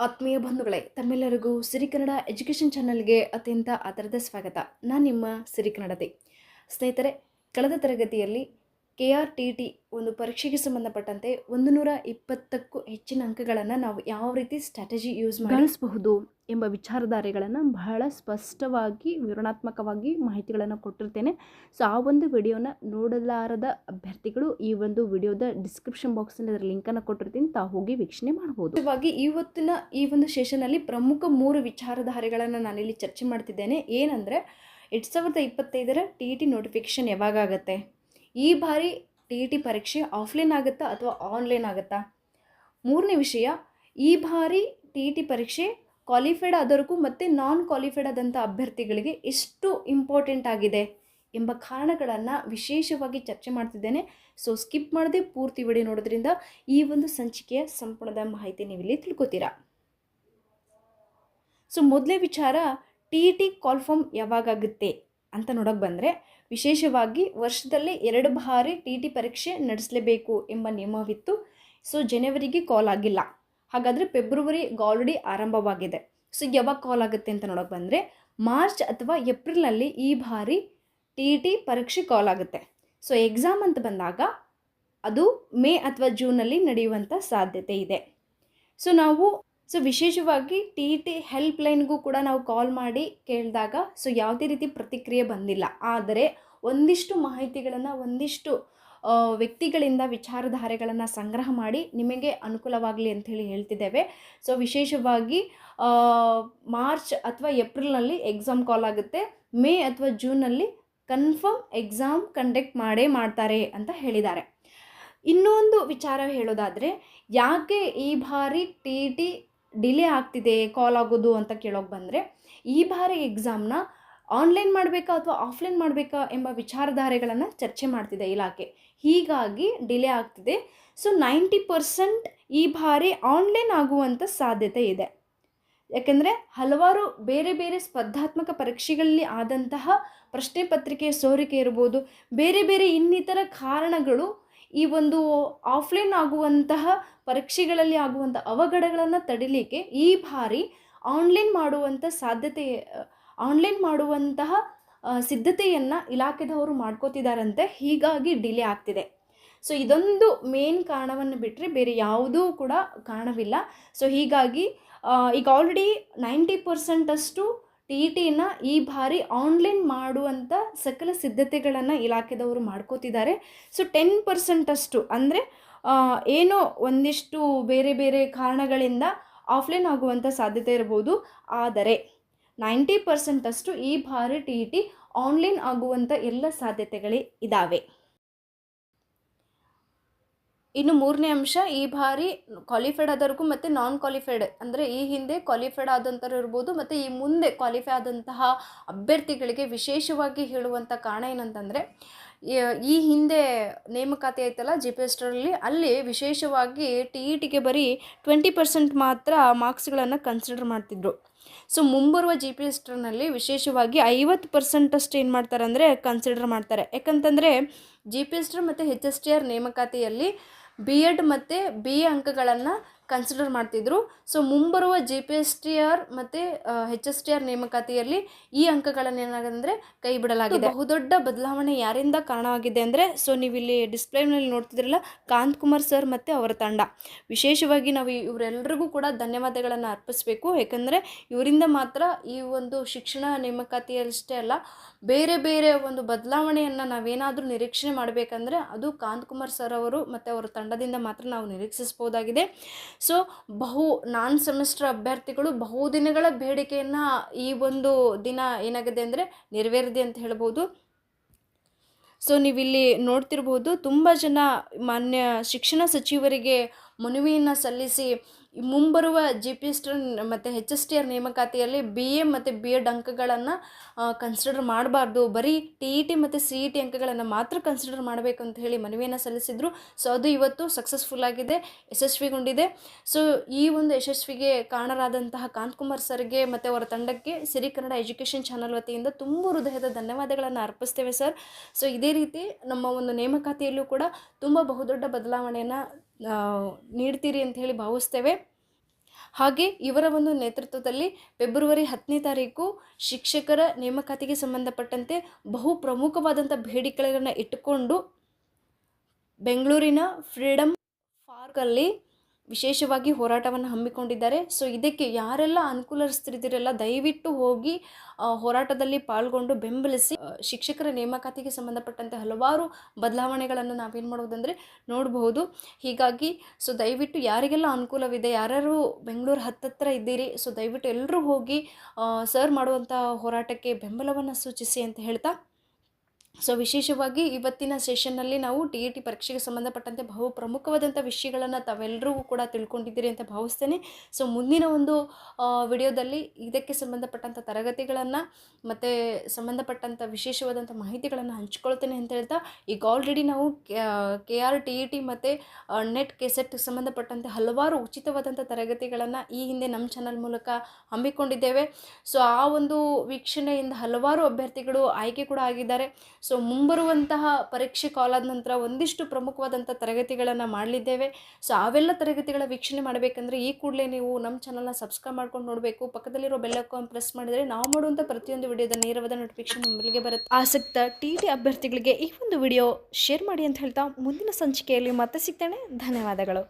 ಆತ್ಮೀಯ ಬಂಧುಗಳೇ, ತಮ್ಮೆಲ್ಲರಿಗೂ ಸಿರಿ ಕನ್ನಡ ಎಜುಕೇಷನ್ ಚಾನಲ್ಗೆ ಅತ್ಯಂತ ಆಧಾರದ ಸ್ವಾಗತ. ನಾನು ನಿಮ್ಮ ಸಿರಿ ಕನ್ನಡತೆ. ಸ್ನೇಹಿತರೆ, ಕಳೆದ ತರಗತಿಯಲ್ಲಿ ಕೆ ಆರ್ ಟಿ ಟಿ ಒಂದು ಪರೀಕ್ಷೆಗೆ ಸಂಬಂಧಪಟ್ಟಂತೆ ಒಂದು ನೂರ ಇಪ್ಪತ್ತಕ್ಕೂ ಹೆಚ್ಚಿನ ಅಂಕಗಳನ್ನು ನಾವು ಯಾವ ರೀತಿ ಸ್ಟ್ರಾಟಜಿ ಯೂಸ್ ಗಳಿಸಬಹುದು ಎಂಬ ವಿಚಾರಧಾರೆಗಳನ್ನು ಬಹಳ ಸ್ಪಷ್ಟವಾಗಿ ವಿವರಣಾತ್ಮಕವಾಗಿ ಮಾಹಿತಿಗಳನ್ನು ಕೊಟ್ಟಿರ್ತೇನೆ. ಸೊ ಆ ಒಂದು ವಿಡಿಯೋನ ನೋಡಲಾರದ ಅಭ್ಯರ್ಥಿಗಳು ಈ ಒಂದು ವಿಡಿಯೋದ ಡಿಸ್ಕ್ರಿಪ್ಷನ್ ಬಾಕ್ಸಲ್ಲಿ ಅದರ ಲಿಂಕನ್ನು ಕೊಟ್ಟಿರ್ತೀನಿ. ತಾವು ಹೋಗಿ ವೀಕ್ಷಣೆ ಮಾಡ್ಬೋದು. ಮುಖ್ಯವಾಗಿ ಇವತ್ತಿನ ಈ ಒಂದು ಸೆಷನಲ್ಲಿ ಪ್ರಮುಖ ಮೂರು ವಿಚಾರಧಾರೆಗಳನ್ನು ನಾನಿಲ್ಲಿ ಚರ್ಚೆ ಮಾಡ್ತಿದ್ದೇನೆ. ಏನಂದರೆ ಎರಡು ಸಾವಿರದ ಇಪ್ಪತ್ತೈದರ ಟಿ ಇ ಟಿ ನೋಟಿಫಿಕೇಷನ್ ಯಾವಾಗ ಆಗುತ್ತೆ? ಈ ಬಾರಿ ಟಿ ಇ ಟಿ ಪರೀಕ್ಷೆ ಆಫ್ಲೈನ್ ಆಗುತ್ತಾ ಅಥವಾ ಆನ್ಲೈನ್ ಆಗುತ್ತಾ? ಮೂರನೇ ವಿಷಯ, ಈ ಬಾರಿ ಟಿ ಇ ಟಿ ಪರೀಕ್ಷೆ ಕ್ವಾಲಿಫೈಡ್ ಆದವ್ರಿಗೂ ಮತ್ತು ನಾನ್ ಕ್ವಾಲಿಫೈಡ್ ಆದಂಥ ಅಭ್ಯರ್ಥಿಗಳಿಗೆ ಎಷ್ಟು ಇಂಪಾರ್ಟೆಂಟ್ ಆಗಿದೆ ಎಂಬ ಕಾರಣಗಳನ್ನು ವಿಶೇಷವಾಗಿ ಚರ್ಚೆ ಮಾಡ್ತಿದ್ದೇನೆ. ಸೊ ಸ್ಕಿಪ್ ಮಾಡದೆ ಪೂರ್ತಿ ವಿಡಿಯೋ ನೋಡೋದ್ರಿಂದ ಈ ಒಂದು ಸಂಚಿಕೆಯ ಸಂಪೂರ್ಣದ ಮಾಹಿತಿ ನೀವಿಲ್ಲಿ ತಿಳ್ಕೊತೀರಾ? ಸೊ ಮೊದಲೇ ವಿಚಾರ, T E T call form ಯಾವಾಗುತ್ತೆ ಅಂತ ನೋಡೋಕೆ ಬಂದರೆ ವಿಶೇಷವಾಗಿ ವರ್ಷದಲ್ಲಿ ಎರಡು ಬಾರಿ ಟಿ ಟಿ ಪರೀಕ್ಷೆ ನಡೆಸಲೇಬೇಕು ಎಂಬ ನಿಯಮವಿತ್ತು. ಸೊ ಜನವರಿಗೆ ಕಾಲ್ ಆಗಿಲ್ಲ. ಹಾಗಾದರೆ ಫೆಬ್ರವರಿ ಆಲ್ರೆಡಿ ಆರಂಭವಾಗಿದೆ. ಸೊ ಯಾವಾಗ ಕಾಲ್ ಆಗುತ್ತೆ ಅಂತ ನೋಡೋಕೆ ಬಂದರೆ ಮಾರ್ಚ್ ಅಥವಾ ಏಪ್ರಿಲ್ನಲ್ಲಿ ಈ ಬಾರಿ ಟಿ ಟಿ ಪರೀಕ್ಷೆ ಕಾಲ್ ಆಗುತ್ತೆ. ಸೊ ಎಕ್ಸಾಮ್ ಅಂತ ಬಂದಾಗ ಅದು ಮೇ ಅಥವಾ ಜೂನಲ್ಲಿ ನಡೆಯುವಂಥ ಸಾಧ್ಯತೆ ಇದೆ. ಸೊ ನಾವು ಸೊ ವಿಶೇಷವಾಗಿ ಟಿ ಇ ಟಿ ಹೆಲ್ಪ್ ಲೈನ್ಗೂ ಕೂಡ ನಾವು ಕಾಲ್ ಮಾಡಿ ಕೇಳಿದಾಗ ಸೊ ಯಾವುದೇ ರೀತಿ ಪ್ರತಿಕ್ರಿಯೆ ಬಂದಿಲ್ಲ. ಆದರೆ ಒಂದಿಷ್ಟು ಮಾಹಿತಿಗಳನ್ನು, ಒಂದಿಷ್ಟು ವ್ಯಕ್ತಿಗಳಿಂದ ವಿಚಾರಧಾರೆಗಳನ್ನು ಸಂಗ್ರಹ ಮಾಡಿ ನಿಮಗೆ ಅನುಕೂಲವಾಗಲಿ ಅಂಥೇಳಿ ಹೇಳ್ತಿದ್ದೇವೆ. ಸೊ ವಿಶೇಷವಾಗಿ ಮಾರ್ಚ್ ಅಥವಾ ಏಪ್ರಿಲ್ನಲ್ಲಿ ಎಕ್ಸಾಮ್ ಕಾಲ್ ಆಗುತ್ತೆ. ಮೇ ಅಥವಾ ಜೂನಲ್ಲಿ ಕನ್ಫರ್ಮ್ ಎಕ್ಸಾಮ್ ಕಂಡಕ್ಟ್ ಮಾಡೇ ಮಾಡ್ತಾರೆ ಅಂತ ಹೇಳಿದ್ದಾರೆ. ಇನ್ನೊಂದು ವಿಚಾರ ಹೇಳೋದಾದರೆ, ಯಾಕೆ ಈ ಬಾರಿ ಟಿ ಟಿ ಡಿಲೇ ಆಗ್ತಿದೆ, ಕಾಲ್ ಆಗೋದು ಅಂತ ಕೇಳೋಕೆ ಬಂದರೆ, ಈ ಬಾರಿ ಎಕ್ಸಾಮ್ನ ಆನ್ಲೈನ್ ಮಾಡಬೇಕಾ ಅಥವಾ ಆಫ್ಲೈನ್ ಮಾಡಬೇಕಾ ಎಂಬ ವಿಚಾರಧಾರೆಗಳನ್ನು ಚರ್ಚೆ ಮಾಡ್ತಿದೆ ಇಲಾಖೆ. ಹೀಗಾಗಿ ಡಿಲೇ ಆಗ್ತಿದೆ. ಸೊ ನೈಂಟಿ ಪರ್ಸೆಂಟ್ ಈ ಬಾರಿ ಆನ್ಲೈನ್ ಆಗುವಂಥ ಸಾಧ್ಯತೆ ಇದೆ. ಯಾಕೆಂದರೆ ಹಲವಾರು ಬೇರೆ ಬೇರೆ ಸ್ಪರ್ಧಾತ್ಮಕ ಪರೀಕ್ಷೆಗಳಲ್ಲಿ ಆದಂತಹ ಪ್ರಶ್ನೆ ಪತ್ರಿಕೆಯ ಸೋರಿಕೆ ಇರ್ಬೋದು, ಬೇರೆ ಬೇರೆ ಇನ್ನಿತರ ಕಾರಣಗಳು ಈ ಒಂದು ಆಫ್ಲೈನ್ ಆಗುವಂತಹ ಪರೀಕ್ಷೆಗಳಲ್ಲಿ ಆಗುವಂಥ ಅವಘಡಗಳನ್ನು ತಡಿಲಿಕ್ಕೆ ಈ ಬಾರಿ ಆನ್ಲೈನ್ ಮಾಡುವಂಥ ಸಾಧ್ಯತೆ ಆನ್ಲೈನ್ ಮಾಡುವಂತಹ ಸಿದ್ಧತೆಯನ್ನು ಇಲಾಖೆದವರು ಮಾಡ್ಕೋತಿದ್ದಾರಂತೆ ಹೀಗಾಗಿ ಡಿಲೇ ಆಗ್ತಿದೆ. ಸೊ ಇದೊಂದು ಮೇನ್ ಕಾರಣವನ್ನು ಬಿಟ್ಟರೆ ಬೇರೆ ಯಾವುದೂ ಕೂಡ ಕಾರಣವಿಲ್ಲ. ಸೊ ಹೀಗಾಗಿ ಈಗ ಆಲ್ರೆಡಿ ನೈಂಟಿ ಪರ್ಸೆಂಟಷ್ಟು ಟಿ ಟಿನ ಈ ಬಾರಿ ಆನ್ಲೈನ್ ಮಾಡುವಂಥ ಸಕಲ ಸಿದ್ಧತೆಗಳನ್ನು ಇಲಾಖೆದವರು ಮಾಡ್ಕೋತಿದ್ದಾರೆ. ಸೊ ಟೆನ್ ಪರ್ಸೆಂಟಷ್ಟು ಅಂದರೆ ಏನೋ ಒಂದಿಷ್ಟು ಬೇರೆ ಬೇರೆ ಕಾರಣಗಳಿಂದ ಆಫ್ಲೈನ್ ಆಗುವಂಥ ಸಾಧ್ಯತೆ ಇರ್ಬೋದು. ಆದರೆ, ನೈಂಟಿ ಪರ್ಸೆಂಟಷ್ಟು ಈ ಬಾರಿ ಟಿ ಇ ಟಿ ಆನ್ಲೈನ್ ಆಗುವಂಥ ಎಲ್ಲ ಸಾಧ್ಯತೆಗಳೇ ಇದ್ದಾವೆ ಇನ್ನು ಮೂರನೇ ಅಂಶ, ಈ ಬಾರಿ ಕ್ವಾಲಿಫೈಡ್ ಆದವ್ರಿಗೂ ಮತ್ತು ನಾನ್ ಕ್ವಾಲಿಫೈಡ್ ಅಂದರೆ ಈ ಹಿಂದೆ ಕ್ವಾಲಿಫೈಡ್ ಆದಂಥವ್ರು ಇರ್ಬೋದು, ಮತ್ತು ಈ ಮುಂದೆ ಕ್ವಾಲಿಫೈ ಆದಂತಹ ಅಭ್ಯರ್ಥಿಗಳಿಗೆ ವಿಶೇಷವಾಗಿ ಹೇಳುವಂಥ ಕಾರಣ ಏನಂತಂದರೆ, ಈ- ಹಿಂದೆ ನೇಮಕಾತಿ ಐತಲ್ಲ ಜಿ ಪಿ ಎಸ್ಟರಲ್ಲಿ ಅಲ್ಲಿ ವಿಶೇಷವಾಗಿ ಟಿ ಇ ಟಿಗೆ ಬರೀ ಟ್ವೆಂಟಿ ಪರ್ಸೆಂಟ್ ಮಾತ್ರ ಮಾರ್ಕ್ಸ್ಗಳನ್ನು ಕನ್ಸಿಡರ್ ಮಾಡ್ತಿದ್ರು. ಸೊ ಮುಂಬರುವ ಜಿ ಪಿ ಎಸ್ಟರ್ನಲ್ಲಿ ವಿಶೇಷವಾಗಿ ಐವತ್ತು ಪರ್ಸೆಂಟಷ್ಟು ಏನು ಮಾಡ್ತಾರೆ ಅಂದರೆ ಕನ್ಸಿಡರ್ ಮಾಡ್ತಾರೆ. ಯಾಕಂತಂದರೆ G P S T R ಮತ್ತು ಹೆಚ್ ಎಸ್ ಟಿ ಆರ್ ನೇಮಕಾತಿಯಲ್ಲಿ ಬಿ ಎಡ್ ಮತ್ತು ಬಿ ಎ ಅಂಕಗಳನ್ನು ಕನ್ಸಿಡರ್ ಮಾಡ್ತಿದ್ರು. ಸೊ ಮುಂಬರುವ G P S T R ಮತ್ತು ಹೆಚ್ ಎಸ್ ಟಿ ಆರ್ ನೇಮಕಾತಿಯಲ್ಲಿ ಈ ಅಂಕಗಳನ್ನು ಏನಾಗಂದರೆ ಕೈ ಬಿಡಲಾಗಿದೆ. ಬಹುದೊಡ್ಡ ಬದಲಾವಣೆ ಯಾರಿಂದ ಕಾರಣವಾಗಿದೆ ಅಂದರೆ ಸೊ ನೀವು ಇಲ್ಲಿ ಡಿಸ್ಪ್ಲೇನಲ್ಲಿ ನೋಡ್ತಿದ್ರಲ್ಲ ಕಾಂತ್ ಕುಮಾರ್ ಸರ್ ಮತ್ತು ಅವರ ತಂಡ. ವಿಶೇಷವಾಗಿ ನಾವು ಇವರೆಲ್ಲರಿಗೂ ಕೂಡ ಧನ್ಯವಾದಗಳನ್ನು ಅರ್ಪಿಸಬೇಕು. ಯಾಕಂದರೆ ಇವರಿಂದ ಮಾತ್ರ ಈ ಒಂದು ಶಿಕ್ಷಣ ನೇಮಕಾತಿಯಷ್ಟೇ ಅಲ್ಲ, ಬೇರೆ ಬೇರೆ ಒಂದು ಬದಲಾವಣೆಯನ್ನು ನಾವೇನಾದರೂ ನಿರೀಕ್ಷಣೆ ಮಾಡಬೇಕಂದ್ರೆ, ಅದು ಕಾಂತ್ ಕುಮಾರ್ ಸರ್ ಅವರು ಮತ್ತು ಅವರ ತಂಡದಿಂದ ಮಾತ್ರ ನಾವು ನಿರೀಕ್ಷಿಸ್ಬೋದಾಗಿದೆ. ಸೊ ಬಹು ನಾನ್ ಸೆಮಿಸ್ಟರ್ ಅಭ್ಯರ್ಥಿಗಳು ಬಹುದಿನಗಳ ಬೇಡಿಕೆಯನ್ನು ಈ ಒಂದು ದಿನ ಏನಾಗಿದೆ ಅಂದರೆ ನೆರವೇರಿದೆ ಅಂತ ಹೇಳ್ಬೋದು. ಸೊ ನೀವಿಲ್ಲಿ ನೋಡ್ತಿರ್ಬೋದು ತುಂಬ ಜನ ಮಾನ್ಯ ಶಿಕ್ಷಣ ಸಚಿವರಿಗೆ ಮನವಿಯನ್ನು ಸಲ್ಲಿಸಿ ಮುಂಬರುವ ಜಿ ಪಿ ಎಸ್ ಮತ್ತು ಹೆಚ್ ಎಸ್ ಟಿ ಆರ್ ನೇಮಕಾತಿಯಲ್ಲಿ ಬಿ ಎ ಮತ್ತು ಬಿ ಎಡ್ ಅಂಕಗಳನ್ನು ಕನ್ಸಿಡರ್ ಮಾಡಬಾರ್ದು. ಬರೀ ಟಿ ಇ ಟಿ ಮತ್ತು ಸಿ ಇ ಟಿ ಅಂಕಗಳನ್ನು ಮಾತ್ರ ಕನ್ಸಿಡರ್ ಮಾಡಬೇಕು ಅಂತ ಹೇಳಿ ಮನವಿಯನ್ನು ಸಲ್ಲಿಸಿದರು. ಸೊ ಅದು ಇವತ್ತು ಸಕ್ಸಸ್ಫುಲ್ ಆಗಿದೆ, ಯಶಸ್ವಿಗೊಂಡಿದೆ. ಸೊ ಈ ಒಂದು ಯಶಸ್ವಿಗೆ ಕಾರಣರಾದಂತಹ ಕಾಂತ್ ಕುಮಾರ್ ಸರ್ಗೆ ಮತ್ತು ಅವರ ತಂಡಕ್ಕೆ ಸಿರಿ ಕನ್ನಡ ಎಜುಕೇಷನ್ ಚಾನಲ್ ವತಿಯಿಂದ ತುಂಬ ಹೃದಯದ ಧನ್ಯವಾದಗಳನ್ನು ಅರ್ಪಿಸ್ತೇವೆ ಸರ್ ಸೊ ಇದೇ ರೀತಿ ನಮ್ಮ ಒಂದು ನೇಮಕಾತಿಯಲ್ಲೂ ಕೂಡ ತುಂಬ ಬಹುದೊಡ್ಡ ಬದಲಾವಣೆಯನ್ನು ನೀಡ್ತೀರಿ ಅಂತ ಹೇಳಿ ಭಾವಿಸ್ತೇವೆ. ಹಾಗೆ ಇವರ ಒಂದು ನೇತೃತ್ವದಲ್ಲಿ ಫೆಬ್ರವರಿ ಹತ್ತನೇ ತಾರೀಕು ಶಿಕ್ಷಕರ ನೇಮಕಾತಿಗೆ ಸಂಬಂಧಪಟ್ಟಂತೆ ಬಹು ಪ್ರಮುಖವಾದಂಥ ಬೇಡಿಕೆಗಳನ್ನು ಇಟ್ಟುಕೊಂಡು ಬೆಂಗಳೂರಿನ ಫ್ರೀಡಮ್ ಪಾರ್ಕಲ್ಲಿ ವಿಶೇಷವಾಗಿ ಹೋರಾಟವನ್ನು ಹಮ್ಮಿಕೊಂಡಿದ್ದಾರೆ. ಸೊ ಇದಕ್ಕೆ ಯಾರೆಲ್ಲ ಅನುಕೂಲಸ್ಥರಿದ್ದೀರಲ್ಲ ದಯವಿಟ್ಟು ಹೋಗಿ ಹೋರಾಟದಲ್ಲಿ ಪಾಲ್ಗೊಂಡು ಬೆಂಬಲಿಸಿ ಶಿಕ್ಷಕರ ನೇಮಕಾತಿಗೆ ಸಂಬಂಧಪಟ್ಟಂತೆ ಹಲವಾರು ಬದಲಾವಣೆಗಳನ್ನು ನಾವೇನು ಮಾಡೋದಂದರೆ ನೋಡಬಹುದು. ಹೀಗಾಗಿ ಸೊ ದಯವಿಟ್ಟು ಯಾರಿಗೆಲ್ಲ ಅನುಕೂಲವಿದೆ, ಯಾರ್ಯಾರು ಬೆಂಗಳೂರು ಹತ್ತತ್ರ ಇದ್ದೀರಿ ಸೊ ದಯವಿಟ್ಟು ಎಲ್ಲರೂ ಹೋಗಿ ಸರ್ ಮಾಡುವಂಥ ಹೋರಾಟಕ್ಕೆ ಬೆಂಬಲವನ್ನು ಸೂಚಿಸಿ ಅಂತ ಹೇಳ್ತಾ ಸೊ ವಿಶೇಷವಾಗಿ ಇವತ್ತಿನ ಸೆಷನ್ನಲ್ಲಿ ನಾವು ಟಿ ಇ ಟಿ ಪರೀಕ್ಷೆಗೆ ಸಂಬಂಧಪಟ್ಟಂತೆ ಬಹು ಪ್ರಮುಖವಾದಂಥ ವಿಷಯಗಳನ್ನು ತಾವೆಲ್ಲರಿಗೂ ಕೂಡ ತಿಳ್ಕೊಂಡಿದ್ದೀರಿ ಅಂತ ಭಾವಿಸ್ತೇನೆ. ಸೊ ಮುಂದಿನ ಒಂದು ವಿಡಿಯೋದಲ್ಲಿ ಇದಕ್ಕೆ ಸಂಬಂಧಪಟ್ಟಂಥ ತರಗತಿಗಳನ್ನು ಮತ್ತು ಸಂಬಂಧಪಟ್ಟಂಥ ವಿಶೇಷವಾದಂಥ ಮಾಹಿತಿಗಳನ್ನು ಹಂಚ್ಕೊಳ್ತೇನೆ ಅಂತ ಹೇಳ್ತಾ, ಈಗ ಆಲ್ರೆಡಿ ನಾವು K R T E T ಮತ್ತು ನೆಟ್ ಕೆಸೆಟ್ ಸಂಬಂಧಪಟ್ಟಂತೆ ಹಲವಾರು ಉಚಿತವಾದಂಥ ತರಗತಿಗಳನ್ನು ಈ ಹಿಂದೆ ನಮ್ಮ ಚಾನಲ್ ಮೂಲಕ ಹಮ್ಮಿಕೊಂಡಿದ್ದೇವೆ. ಸೊ ಆ ಒಂದು ವೀಕ್ಷಣೆಯಿಂದ ಹಲವಾರು ಅಭ್ಯರ್ಥಿಗಳು ಆಯ್ಕೆ ಕೂಡ ಆಗಿದ್ದಾರೆ. ಸೊ ಮುಂಬರುವಂತಹ ಪರೀಕ್ಷೆ ಕಾಲಾದ ನಂತರ ಒಂದಿಷ್ಟು ಪ್ರಮುಖವಾದಂಥ ತರಗತಿಗಳನ್ನು ಮಾಡಲಿದ್ದೇವೆ. ಸೊ ಅವೆಲ್ಲ ತರಗತಿಗಳ ವೀಕ್ಷಣೆ ಮಾಡಬೇಕಂದ್ರೆ ಈ ಕೂಡಲೇ ನೀವು ನಮ್ಮ ಚಾನಲ್ನ ಸಬ್ಸ್ಕ್ರೈಬ್ ಮಾಡ್ಕೊಂಡು ನೋಡಬೇಕು. ಪಕ್ಕದಲ್ಲಿರೋ ಬೆಲ್ಲಕ್ಕೂ ಪ್ರೆಸ್ ಮಾಡಿದರೆ ನಾವು ಮಾಡುವಂಥ ಪ್ರತಿಯೊಂದು ವಿಡಿಯೋದ ನೇರವಾದ ನೋಟಿಫಿಕೇಶನ್ ನಿಮ್ಮಲ್ಲಿಗೆ ಬರುತ್ತೆ. ಆಸಕ್ತ ಟಿ ಟಿ ಅಭ್ಯರ್ಥಿಗಳಿಗೆ ಈ ಒಂದು ವಿಡಿಯೋ ಶೇರ್ ಮಾಡಿ ಅಂತ ಹೇಳ್ತಾ ಮುಂದಿನ ಸಂಚಿಕೆಯಲ್ಲಿ ಮತ್ತೆ ಸಿಗ್ತೇನೆ. ಧನ್ಯವಾದಗಳು.